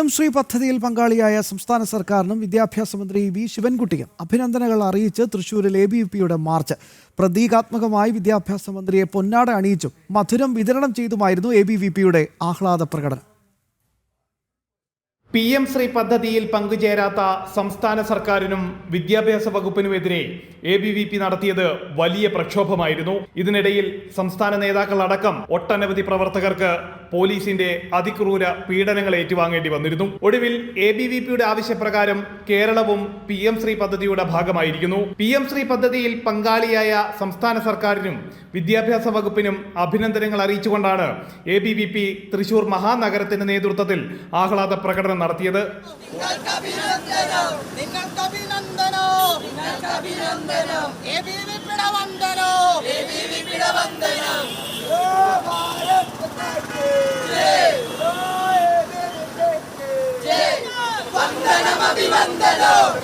M Shri പദ്ധതിയിൽ പങ്കാളിയായ സംസ്ഥാന സർക്കാരിനും വിദ്യാഭ്യാസ മന്ത്രി വി ശിവൻകുട്ടിയും അഭിനന്ദനങ്ങൾ അറിയിച്ച് തൃശൂരിൽ എ ബി വി പിയുടെ മാർച്ച്. പ്രതീകാത്മകമായി വിദ്യാഭ്യാസ മന്ത്രിയെ പൊന്നാട അണിയിച്ചും മധുരം വിതരണം ചെയ്തുമായിരുന്നു എ ബി വി പിയുടെ ആഹ്ലാദ പ്രകടനം. പി എം ശ്രീ പദ്ധതിയിൽ പങ്കുചേരാത്ത സംസ്ഥാന സർക്കാരിനും വിദ്യാഭ്യാസ വകുപ്പിനുമെതിരെ എ ബി വി പി നടത്തിയത് വലിയ പ്രക്ഷോഭമായിരുന്നു. ഇതിനിടയിൽ സംസ്ഥാന നേതാക്കളടക്കം ഒട്ടനവധി പ്രവർത്തകർക്ക് പോലീസിന്റെ അതിക്രൂര പീഡനങ്ങൾ ഏറ്റുവാങ്ങേണ്ടി വന്നിരുന്നു. ഒടുവിൽ എ ബി വി പിയുടെ ആവശ്യപ്രകാരം കേരളവും പി എം ശ്രീ പദ്ധതിയുടെ ഭാഗമായിരിക്കുന്നു. പി എം ശ്രീ പദ്ധതിയിൽ പങ്കാളിയായ സംസ്ഥാന സർക്കാരിനും വിദ്യാഭ്യാസ വകുപ്പിനും അഭിനന്ദനങ്ങൾ അറിയിച്ചുകൊണ്ടാണ് A B V P Thrissur മഹാനഗരത്തിന്റെ നേതൃത്വത്തിൽ ആഹ്ലാദ പ്രകടനം നടത്തിയത്.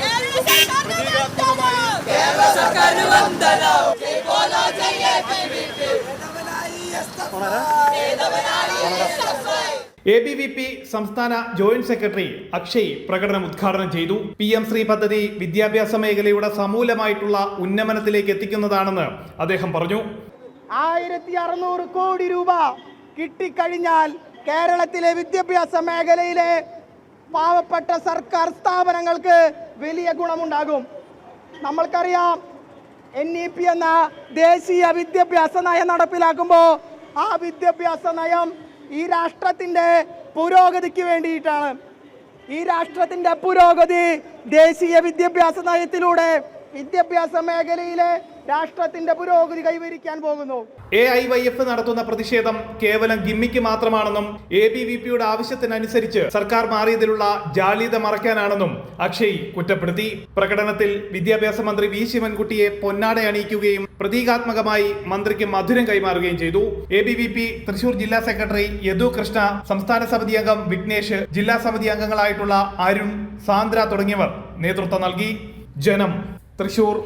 കേരള സർക്കാരിന് വന്ദനം. കേരള സർക്കാരിന് വന്ദനം. എ ബി വി പി സംസ്ഥാന ജോയിന്റ് സെക്രട്ടറി അക്ഷയ് പ്രകടനം ഉദ്ഘാടനം ചെയ്തു. പി എം ശ്രീ പദ്ധതി വിദ്യാഭ്യാസ മേഖലയുടെ സമൂലമായിട്ടുള്ള ഉന്നമനത്തിലേക്ക് എത്തിക്കുന്നതാണെന്ന് അദ്ദേഹം പറഞ്ഞു. ആയിരത്തി അറുന്നൂറ് കോടി രൂപ കിട്ടിക്കഴിഞ്ഞാൽ കേരളത്തിലെ വിദ്യാഭ്യാസ മേഖലയിലെ പാവപ്പെട്ട സർക്കാർ സ്ഥാപനങ്ങൾക്ക് വലിയ ഗുണമുണ്ടാകും. നമ്മൾക്കറിയാം എൻ ഇ പി എന്ന ദേശീയ വിദ്യാഭ്യാസ നയം നടപ്പിലാക്കുമ്പോൾ ആ വിദ്യാഭ്യാസ നയം ഈ രാഷ്ട്രത്തിന്റെ പുരോഗതിക്ക് വേണ്ടിയിട്ടാണ്. ഈ രാഷ്ട്രത്തിന്റെ പുരോഗതി ദേശീയ വിദ്യാഭ്യാസ നയത്തിലൂടെ വിദ്യാഭ്യാസ മേഖലയിലെ രാഷ്ട്രത്തിന്റെ പുരോഗതി കൈവരിക്കാൻ പോകുന്നു. എ ഐ വൈ എഫ് നടത്തുന്ന പ്രതിഷേധം കേവലം ഗിമ്മിക്ക് മാത്രമാണെന്നും എ ബി വി പിയുടെ ആവശ്യത്തിനനുസരിച്ച് സർക്കാർ മാറിയതിലുള്ള ജാള്യത മറയ്ക്കാനാണെന്നും അക്ഷയ് കുറ്റപ്പെടുത്തി. പ്രകടനത്തിൽ വിദ്യാഭ്യാസ മന്ത്രി വി ശിവൻകുട്ടിയെ പൊന്നാട അണിയിക്കുകയും പ്രതീകാത്മകമായി മന്ത്രിക്ക് മധുരം കൈമാറുകയും ചെയ്തു. A B V P Thrissur ജില്ലാ സെക്രട്ടറി യദു കൃഷ്ണ സംസ്ഥാന സമിതി അംഗം വിഘ്നേഷ് ജില്ലാ സമിതി അംഗങ്ങളായിട്ടുള്ള അരുൺ സാന്ദ്ര തുടങ്ങിയവർ നേതൃത്വം നൽകി. ജനം തൃശൂർ.